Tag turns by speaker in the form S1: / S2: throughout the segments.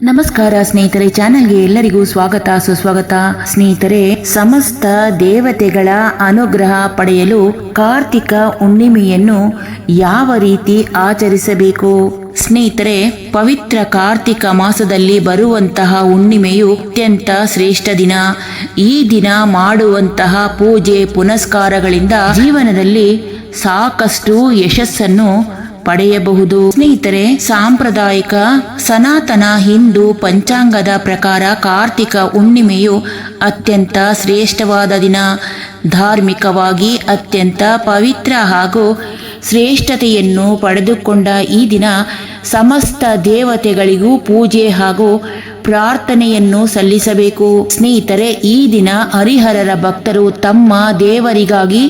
S1: ನಮಸ್ಕಾರ ಸ್ನೇಹಿತರೆ, ಚಾನೆಲ್ಗೆ ಎಲ್ಲರಿಗೂ ಸ್ವಾಗತ, ಸುಸ್ವಾಗತ. ಸ್ನೇಹಿತರೆ, ಸಮಸ್ತ ದೇವತೆಗಳ ಅನುಗ್ರಹ ಪಡೆಯಲು ಕಾರ್ತಿಕ ಹುಣ್ಣಿಮೆಯನ್ನು ಯಾವ ರೀತಿ ಆಚರಿಸಬೇಕು? ಸ್ನೇಹಿತರೆ, ಪವಿತ್ರ ಕಾರ್ತಿಕ ಮಾಸದಲ್ಲಿ ಬರುವಂತಹ ಹುಣ್ಣಿಮೆಯು ಅತ್ಯಂತ ಶ್ರೇಷ್ಠ ದಿನ. ಈ ದಿನ ಮಾಡುವಂತಹ ಪೂಜೆ, ಪುನಸ್ಕಾರಗಳಿಂದ ಜೀವನದಲ್ಲಿ ಸಾಕಷ್ಟು ಯಶಸ್ಸನ್ನು ಪಡೆಯಬಹುದು. ಸ್ನೇಹಿತರೆ, ಸಾಂಪ್ರದಾಯಿಕ ಸನಾತನ ಹಿಂದೂ ಪಂಚಾಂಗದ ಪ್ರಕಾರ ಕಾರ್ತಿಕ ಹುಣ್ಣಿಮೆಯು ಅತ್ಯಂತ ಶ್ರೇಷ್ಠವಾದ ದಿನ. ಧಾರ್ಮಿಕವಾಗಿ ಅತ್ಯಂತ ಪವಿತ್ರ ಹಾಗೂ ಶ್ರೇಷ್ಠತೆಯನ್ನು ಪಡೆದುಕೊಂಡ ಈ ದಿನ ಸಮಸ್ತ ದೇವತೆಗಳಿಗೂ ಪೂಜೆ ಹಾಗೂ ಪ್ರಾರ್ಥನೆಯನ್ನು ಸಲ್ಲಿಸಬೇಕು. ಸ್ನೇಹಿತರೆ, ಈ ದಿನ ಹರಿಹರರ ಭಕ್ತರು ತಮ್ಮ ದೇವರಿಗಾಗಿ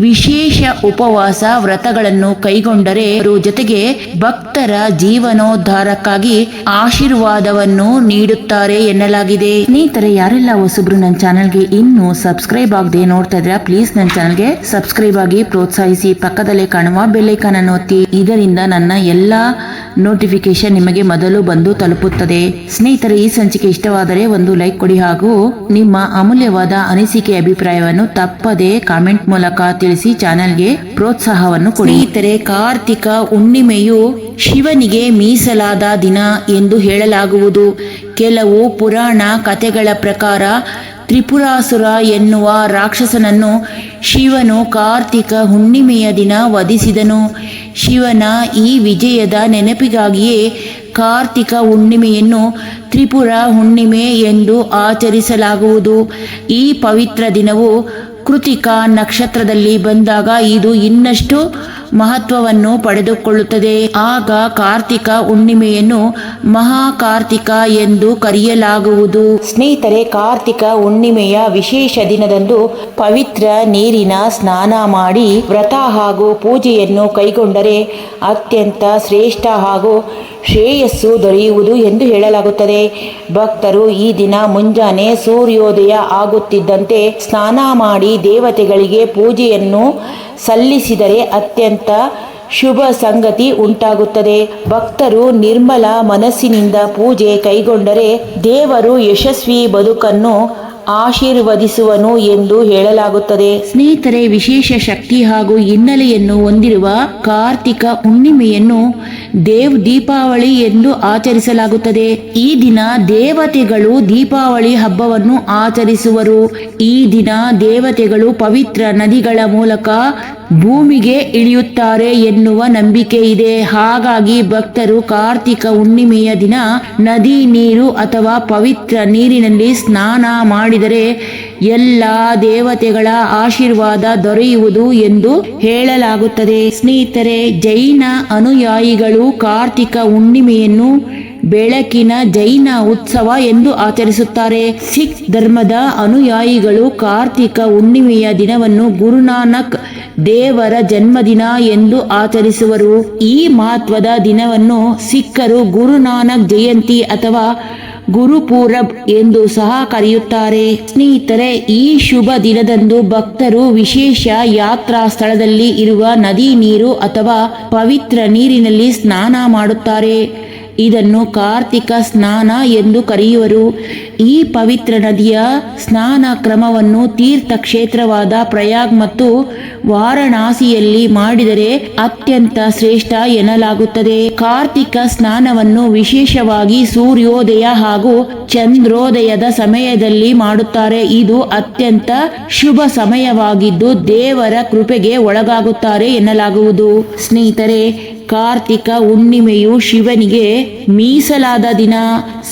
S1: ವಿಶೇಷ ಉಪವಾಸ ವ್ರತಗಳನ್ನು ಕೈಗೊಂಡರೆ ಜೊತೆಗೆ ಭಕ್ತರ ಜೀವನೋದ್ಧಾರಕ್ಕಾಗಿ ಆಶೀರ್ವಾದವನ್ನು ನೀಡುತ್ತಾರೆ ಎನ್ನಲಾಗಿದೆ. ಸ್ನೇಹಿತರೆ, ಯಾರೆಲ್ಲ ಹೊಸಬ್ರು ನನ್ನ ಚಾನಲ್ಗೆ ಇನ್ನೂ ಸಬ್ಸ್ಕ್ರೈಬ್ ಆಗದೆ ನೋಡ್ತಾ ಇದ್ರ ಪ್ಲೀಸ್ ನನ್ನ ಚಾನಲ್ಗೆ ಸಬ್ಸ್ಕ್ರೈಬ್ ಆಗಿ ಪ್ರೋತ್ಸಾಹಿಸಿ. ಪಕ್ಕದಲ್ಲೇ ಕಾಣುವ ಬೆಲ್ಲೈಕನ್ ಅನ್ನು ಒತ್ತಿ. ಇದರಿಂದ ನನ್ನ ಎಲ್ಲಾ ನೋಟಿಫಿಕೇಶನ್ ನಿಮಗೆ ಮೊದಲು ಬಂದು ತಲುಪುತ್ತದೆ. ಸ್ನೇಹಿತರೆ, ಈ ಸಂಚಿಕೆ ಇಷ್ಟವಾದರೆ ಒಂದು ಲೈಕ್ ಕೊಡಿ ಹಾಗೂ ನಿಮ್ಮ ಅಮೂಲ್ಯವಾದ ಅನಿಸಿಕೆ ಅಭಿಪ್ರಾಯವನ್ನು ತಪ್ಪದೆ ಕಾಮೆಂಟ್ ಮೂಲಕ ತಿಳಿಸಿ ಚಾನೆಲ್ಗೆ ಪ್ರೋತ್ಸಾಹವನ್ನು ಕೊಡಿ. ಸ್ನೇಹಿತರೆ, ಕಾರ್ತಿಕ ಹುಣ್ಣಿಮೆಯು ಶಿವನಿಗೆ ಮೀಸಲಾದ ದಿನ ಎಂದು ಹೇಳಲಾಗುವುದು. ಕೆಲವು ಪುರಾಣ ಕಥೆಗಳ ಪ್ರಕಾರ ತ್ರಿಪುರಾಸುರ ಎನ್ನುವ ರಾಕ್ಷಸನನ್ನು ಶಿವನು ಕಾರ್ತಿಕ ಹುಣ್ಣಿಮೆಯ ದಿನ ವಧಿಸಿದನು. ಶಿವನ ಈ ವಿಜಯದ ನೆನಪಿಗಾಗಿಯೇ ಕಾರ್ತಿಕ ಹುಣ್ಣಿಮೆಯನ್ನು ತ್ರಿಪುರ ಹುಣ್ಣಿಮೆ ಎಂದು ಆಚರಿಸಲಾಗುವುದು. ಈ ಪವಿತ್ರ ದಿನವು ಕೃತಿಕ ನಕ್ಷತ್ರದಲ್ಲಿ ಬಂದಾಗ ಇದು ಇನ್ನಷ್ಟು ಮಹತ್ವವನ್ನು ಪಡೆದುಕೊಳ್ಳುತ್ತದೆ. ಆಗ ಕಾರ್ತಿಕ ಹುಣ್ಣಿಮೆಯನ್ನು ಮಹಾಕಾರ್ತಿಕ ಎಂದು ಕರೆಯಲಾಗುವುದು. ಸ್ನೇಹಿತರೆ, ಕಾರ್ತಿಕ ಹುಣ್ಣಿಮೆಯ ವಿಶೇಷ ದಿನದಂದು ಪವಿತ್ರ ನೀರಿನ ಸ್ನಾನ ಮಾಡಿ ವ್ರತ ಹಾಗೂ ಪೂಜೆಯನ್ನು ಕೈಗೊಂಡರೆ ಅತ್ಯಂತ ಶ್ರೇಷ್ಠ ಹಾಗೂ ಶ್ರೇಯಸ್ಸು ದೊರೆಯುವುದು ಎಂದು ಹೇಳಲಾಗುತ್ತದೆ. ಭಕ್ತರು ಈ ದಿನ ಮುಂಜಾನೆ ಸೂರ್ಯೋದಯ ಆಗುತ್ತಿದ್ದಂತೆ ಸ್ನಾನ ಮಾಡಿ ದೇವತೆಗಳಿಗೆ ಪೂಜೆಯನ್ನು ಸಲ್ಲಿಸಿದರೆ ಅತ್ಯಂತ ಶುಭ ಸಂಗತಿ ಉಂಟಾಗುತ್ತದೆ. ಭಕ್ತರು ನಿರ್ಮಲ ಮನಸ್ಸಿನಿಂದ ಪೂಜೆ ಕೈಗೊಂಡರೆ ದೇವರು ಯಶಸ್ವಿ ಬದುಕನ್ನು ಆಶೀರ್ವದಿಸುವನು ಎಂದು ಹೇಳಲಾಗುತ್ತದೆ. ಸ್ನೇಹಿತರೆ, ವಿಶೇಷ ಶಕ್ತಿ ಹಾಗೂ ಹಿನ್ನೆಲೆಯನ್ನು ಹೊಂದಿರುವ ಕಾರ್ತಿಕ ಹುಣ್ಣಿಮೆಯನ್ನು ದೇವ್ ದೀಪಾವಳಿ ಎಂದು ಆಚರಿಸಲಾಗುತ್ತದೆ. ಈ ದಿನ ದೇವತೆಗಳು ದೀಪಾವಳಿ ಹಬ್ಬವನ್ನು ಆಚರಿಸುವರು. ಈ ದಿನ ದೇವತೆಗಳು ಪವಿತ್ರ ನದಿಗಳ ಮೂಲಕ ಭೂಮಿಗೆ ಇಳಿಯುತ್ತಾರೆ ಎನ್ನುವ ನಂಬಿಕೆ ಇದೆ. ಹಾಗಾಗಿ ಭಕ್ತರು ಕಾರ್ತಿಕ ಹುಣ್ಣಿಮೆಯ ದಿನ ನದಿ ನೀರು ಅಥವಾ ಪವಿತ್ರ ನೀರಿನಲ್ಲಿ ಸ್ನಾನ ಮಾಡಿದರೆ ಎಲ್ಲ ದೇವತೆಗಳ ಆಶೀರ್ವಾದ ದೊರೆಯುವುದು ಎಂದು ಹೇಳಲಾಗುತ್ತದೆ. ಸ್ನೇಹಿತರೆ, ಜೈನ ಅನುಯಾಯಿಗಳು ಕಾರ್ತಿಕ ಹುಣ್ಣಿಮೆಯನ್ನು ಬೆಳಕಿನ ಜೈನ ಉತ್ಸವ ಎಂದು ಆಚರಿಸುತ್ತಾರೆ. ಸಿಖ್ ಧರ್ಮದ ಅನುಯಾಯಿಗಳು ಕಾರ್ತಿಕ ಹುಣ್ಣಿಮೆಯ ದಿನವನ್ನು ಗುರುನಾನಕ್ ದೇವರ ಜನ್ಮದಿನ ಎಂದು ಆಚರಿಸುವರು. ಈ ಮಹತ್ವದ ದಿನವನ್ನು ಸಿಖ್ಖರು ಗುರುನಾನಕ್ ಜಯಂತಿ ಅಥವಾ ಗುರುಪೂರಬ್ ಎಂದು ಸಹ ಕರೆಯುತ್ತಾರೆ. ಸ್ನೇಹಿತರೆ, ಈ ಶುಭ ದಿನದಂದು ಭಕ್ತರು ವಿಶೇಷ ಯಾತ್ರಾ ಸ್ಥಳದಲ್ಲಿ ಇರುವ ನದಿ ನೀರು ಅಥವಾ ಪವಿತ್ರ ನೀರಿನಲ್ಲಿ ಸ್ನಾನ ಮಾಡುತ್ತಾರೆ. ಇದನ್ನು ಕಾರ್ತಿಕ ಸ್ನಾನ ಎಂದು ಕರೆಯುವರು. ಈ ಪವಿತ್ರ ನದಿಯ ಸ್ನಾನ ಕ್ರಮವನ್ನು ತೀರ್ಥ ಕ್ಷೇತ್ರವಾದ ಪ್ರಯಾಗ್ ಮತ್ತು ವಾರಣಾಸಿಯಲ್ಲಿ ಮಾಡಿದರೆ ಅತ್ಯಂತ ಶ್ರೇಷ್ಠ ಎನ್ನಲಾಗುತ್ತದೆ. ಕಾರ್ತಿಕ ಸ್ನಾನವನ್ನು ವಿಶೇಷವಾಗಿ ಸೂರ್ಯೋದಯ ಹಾಗೂ ಚಂದ್ರೋದಯದ ಸಮಯದಲ್ಲಿ ಮಾಡುತ್ತಾರೆ. ಇದು ಅತ್ಯಂತ ಶುಭ ಸಮಯವಾಗಿದ್ದು ದೇವರ ಕೃಪೆಗೆ ಒಳಗಾಗುತ್ತಾರೆ ಎನ್ನಲಾಗುವುದು. ಸ್ನೇಹಿತರೆ ಕಾರ್ತಿಕ ಹುಣ್ಣಿಮೆಯು ಶಿವನಿಗೆ ಮೀಸಲಾದ ದಿನ.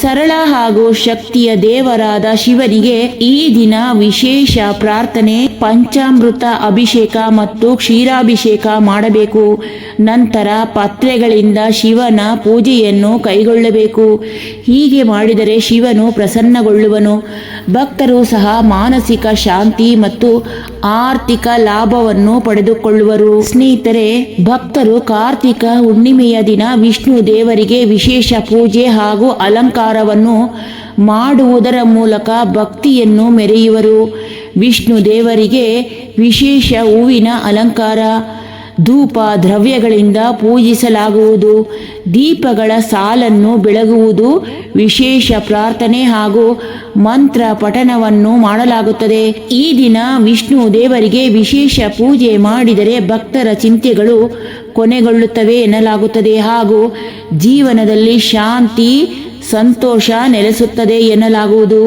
S1: ಸರಳ ಹಾಗೂ ಶಕ್ತಿಯ ದೇವರಾದ ಶಿವನಿಗೆ ಈ ದಿನ ವಿಶೇಷ ಪ್ರಾರ್ಥನೆ, ಪಂಚಾಮೃತ ಅಭಿಷೇಕ ಮತ್ತು ಕ್ಷೀರಾಭಿಷೇಕ ಮಾಡಬೇಕು. ನಂತರ ಪತ್ರೆಗಳಿಂದ ಶಿವನ ಪೂಜೆಯನ್ನು ಕೈಗೊಳ್ಳಬೇಕು. ಹೀಗೆ ಮಾಡಿದರೆ ಶಿವನು ಪ್ರಸನ್ನಗೊಳ್ಳುವನು. ಭಕ್ತರು ಸಹ ಮಾನಸಿಕ ಶಾಂತಿ ಮತ್ತು ಆರ್ಥಿಕ ಲಾಭವನ್ನು ಪಡೆದುಕೊಳ್ಳುವರು. ಸ್ನೇಹಿತರೆ, ಭಕ್ತರು ಕಾರ್ತಿಕ ಹುಣ್ಣಿಮೆಯ ದಿನ ವಿಷ್ಣು ದೇವರಿಗೆ ವಿಶೇಷ ಪೂಜೆ ಹಾಗೂ ಅಲಂಕಾರವನ್ನು ಮಾಡುವುದರ ಮೂಲಕ ಭಕ್ತಿಯನ್ನು ಮೆರೆಯುವರು. ವಿಷ್ಣು ದೇವರಿಗೆ ವಿಶೇಷ ಹೂವಿನ ಅಲಂಕಾರ, ಧೂಪ, ದ್ರವ್ಯಗಳಿಂದ ಪೂಜಿಸಲಾಗುವುದು. ದೀಪಗಳ ಸಾಲನ್ನು ಬೆಳಗುವುದು ವಿಶೇಷ ಪ್ರಾರ್ಥನೆ ಹಾಗೂ ಮಂತ್ರ ಪಠನವನ್ನು ಮಾಡಲಾಗುತ್ತದೆ. ಈ ದಿನ ವಿಷ್ಣು ದೇವರಿಗೆ ವಿಶೇಷ ಪೂಜೆ ಮಾಡಿದರೆ ಭಕ್ತರ ಚಿಂತೆಗಳು ಕೊನೆಗೊಳ್ಳುತ್ತವೆ ಎನ್ನಲಾಗುತ್ತದೆ. ಹಾಗೂ ಜೀವನದಲ್ಲಿ ಶಾಂತಿ ಸಂತೋಷ ನೆಲೆಸುತ್ತದೆ ಎನ್ನಲಾಗುವುದು.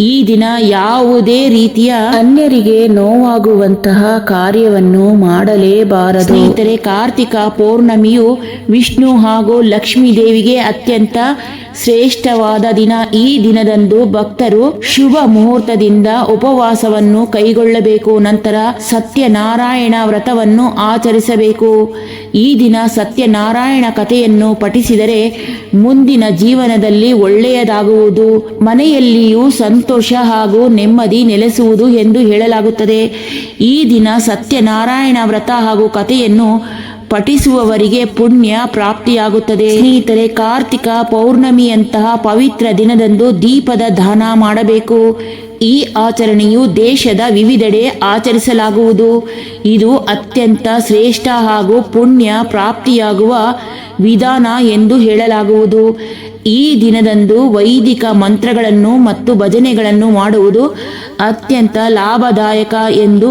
S1: ಈ ದಿನ ಯಾವುದೇ ರೀತಿಯ ಅನ್ಯರಿಗೆ ನೋವಾಗುವಂತಹ ಕಾರ್ಯವನ್ನು ಮಾಡಲೇಬಾರದು. ಸ್ನೇಹಿತರೆ ಕಾರ್ತಿಕ ಪೌರ್ಣಮಿಯು ವಿಷ್ಣು ಹಾಗೂ ಲಕ್ಷ್ಮೀ ದೇವಿಗೆ ಅತ್ಯಂತ ಶ್ರೇಷ್ಠವಾದ ದಿನ ಈ ದಿನದಂದು ಭಕ್ತರು ಶುಭ ಮುಹೂರ್ತದಿಂದ ಉಪವಾಸವನ್ನು ಕೈಗೊಳ್ಳಬೇಕು. ನಂತರ ಸತ್ಯನಾರಾಯಣ ವ್ರತವನ್ನು ಆಚರಿಸಬೇಕು. ಈ ದಿನ ಸತ್ಯನಾರಾಯಣ ಕಥೆಯನ್ನು ಪಠಿಸಿದರೆ ಮುಂದಿನ ಜೀವನದಲ್ಲಿ ಒಳ್ಳೆಯದಾಗುವುದು. ಮನೆಯಲ್ಲಿಯೂ ಸಂತೋಷ ಹಾಗೂ ನೆಮ್ಮದಿ ನೆಲೆಸುವುದು ಎಂದು ಹೇಳಲಾಗುತ್ತದೆ. ಈ ದಿನ ಸತ್ಯನಾರಾಯಣ ವ್ರತ ಹಾಗೂ ಕಥೆಯನ್ನು ಪಠಿಸುವವರಿಗೆ ಪುಣ್ಯ ಪ್ರಾಪ್ತಿಯಾಗುತ್ತದೆ. ಸ್ನೇಹಿತರೆ, ಕಾರ್ತಿಕ ಪೌರ್ಣಮಿಯಂತಹ ಪವಿತ್ರ ದಿನದಂದು ದೀಪದ ದಾನ ಮಾಡಬೇಕು. ಈ ಆಚರಣೆಯು ದೇಶದ ವಿವಿಧೆಡೆ ಆಚರಿಸಲಾಗುವುದು. ಇದು ಅತ್ಯಂತ ಶ್ರೇಷ್ಠ ಹಾಗೂ ಪುಣ್ಯ ಪ್ರಾಪ್ತಿಯಾಗುವ ವಿಧಾನ ಎಂದು ಹೇಳಲಾಗುವುದು. ಈ ದಿನದಂದು ವೈದಿಕ ಮಂತ್ರಗಳನ್ನು ಮತ್ತು ಭಜನೆಗಳನ್ನು ಮಾಡುವುದು ಅತ್ಯಂತ ಲಾಭದಾಯಕ ಎಂದು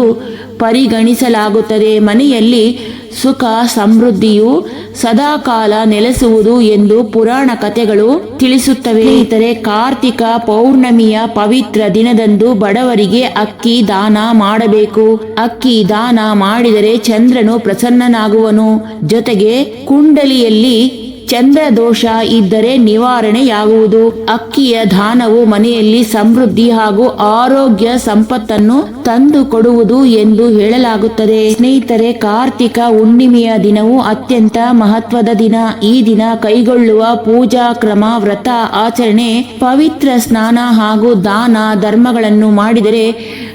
S1: ಪರಿಗಣಿಸಲಾಗುತ್ತದೆ. ಮನೆಯಲ್ಲಿ ಸುಖ, ಸಮೃದ್ಧಿಯು ಸದಾಕಾಲ ನೆಲೆಸುವುದು ಎಂದು ಪುರಾಣ ಕಥೆಗಳು ತಿಳಿಸುತ್ತವೆ. ಇತರೆ ಕಾರ್ತಿಕ ಪೌರ್ಣಮಿಯ ಪವಿತ್ರ ದಿನದಂದು ಬಡವರಿಗೆ ಅಕ್ಕಿ ದಾನ ಮಾಡಬೇಕು. ಅಕ್ಕಿ ದಾನ ಮಾಡಿದರೆ ಚಂದ್ರನು ಪ್ರಸನ್ನನಾಗುವನು. ಜೊತೆಗೆ ಕುಂಡಲಿಯಲ್ಲಿ ಚಂದ್ರ ದೋಷ ಇದ್ದರೆ ನಿವಾರಣೆಯಾಗುವುದು. ಅಕ್ಕಿಯ ದಾನವು ಮನೆಯಲ್ಲಿ ಸಮೃದ್ಧಿ ಹಾಗೂ ಆರೋಗ್ಯ ಸಂಪತ್ತನ್ನು ತಂದು ಕೊಡುವುದು ಎಂದು ಹೇಳಲಾಗುತ್ತದೆ. ಸ್ನೇಹಿತರೆ, ಕಾರ್ತಿಕ ಹುಣ್ಣಿಮೆಯ ದಿನವು ಅತ್ಯಂತ ಮಹತ್ವದ ದಿನ. ಈ ದಿನ ಕೈಗೊಳ್ಳುವ ಪೂಜಾ, ಕ್ರಮ, ವ್ರತ, ಆಚರಣೆ, ಪವಿತ್ರ ಸ್ನಾನ ಹಾಗೂ ದಾನ ಧರ್ಮಗಳನ್ನು ಮಾಡಿದರೆ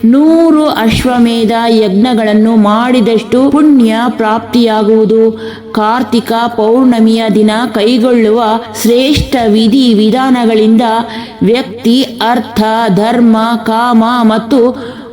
S1: ನೂರು ಅಶ್ವಮೇಧ ಯಜ್ಞಗಳನ್ನು ಮಾಡಿದಷ್ಟು ಪುಣ್ಯ ಪ್ರಾಪ್ತಿಯಾಗುವುದು. ಕಾರ್ತಿಕ ಪೌರ್ಣಮಿಯ ದಿನ ಕೈಗೊಳ್ಳುವ ಶ್ರೇಷ್ಠ ವಿಧಿ ವಿಧಾನಗಳಿಂದ ವ್ಯಕ್ತಿ, ಅರ್ಥ, ಧರ್ಮ, ಕಾಮ ಮತ್ತು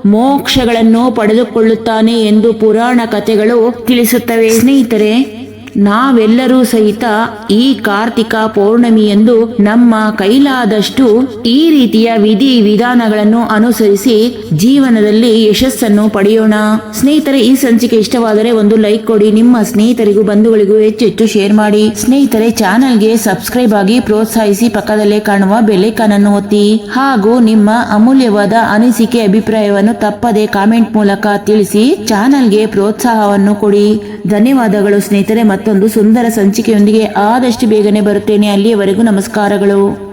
S1: ಮೋಕ್ಷಗಳನ್ನು ಪಡೆದುಕೊಳ್ಳುತ್ತಾನೆ ಎಂದು ಪುರಾಣ ಕಥೆಗಳು ತಿಳಿಸುತ್ತವೆ. ಸ್ನೇಹಿತರೆ ನಾವೆಲ್ಲರೂ ಸಹಿತ ಈ ಕಾರ್ತಿಕ ಪೌರ್ಣಮಿಯಂದು ನಮ್ಮ ಕೈಲಾದಷ್ಟು ಈ ರೀತಿಯ ವಿಧಿ ವಿಧಾನಗಳನ್ನು ಅನುಸರಿಸಿ ಜೀವನದಲ್ಲಿ ಯಶಸ್ಸನ್ನು ಪಡೆಯೋಣ. ಸ್ನೇಹಿತರೆ, ಈ ಸಂಚಿಕೆ ಇಷ್ಟವಾದರೆ ಒಂದು ಲೈಕ್ ಕೊಡಿ, ನಿಮ್ಮ ಸ್ನೇಹಿತರಿಗೂ ಬಂಧುಗಳಿಗೂ ಹೆಚ್ಚು ಹೆಚ್ಚು ಶೇರ್ ಮಾಡಿ. ಸ್ನೇಹಿತರೆ, ಚಾನೆಲ್ಗೆ ಸಬ್ಸ್ಕ್ರೈಬ್ ಆಗಿ ಪ್ರೋತ್ಸಾಹಿಸಿ ಪಕ್ಕದಲ್ಲೇ ಕಾಣುವ ಬೆಲೆಕಾನ್ ಅನ್ನು ಒತ್ತಿ. ಹಾಗೂ ನಿಮ್ಮ ಅಮೂಲ್ಯವಾದ ಅನಿಸಿಕೆ ಅಭಿಪ್ರಾಯವನ್ನು ತಪ್ಪದೆ ಕಾಮೆಂಟ್ ಮೂಲಕ ತಿಳಿಸಿ ಚಾನೆಲ್ಗೆ ಪ್ರೋತ್ಸಾಹವನ್ನು ಕೊಡಿ. ಧನ್ಯವಾದಗಳು ಸ್ನೇಹಿತರೆ ಮತ್ತೊಂದು ಸುಂದರ ಸಂಚಿಕೆಯೊಂದಿಗೆ ಆದಷ್ಟು ಬೇಗನೆ ಬರುತ್ತೇನೆ. ಅಲ್ಲಿಯವರೆಗೂ ನಮಸ್ಕಾರಗಳು.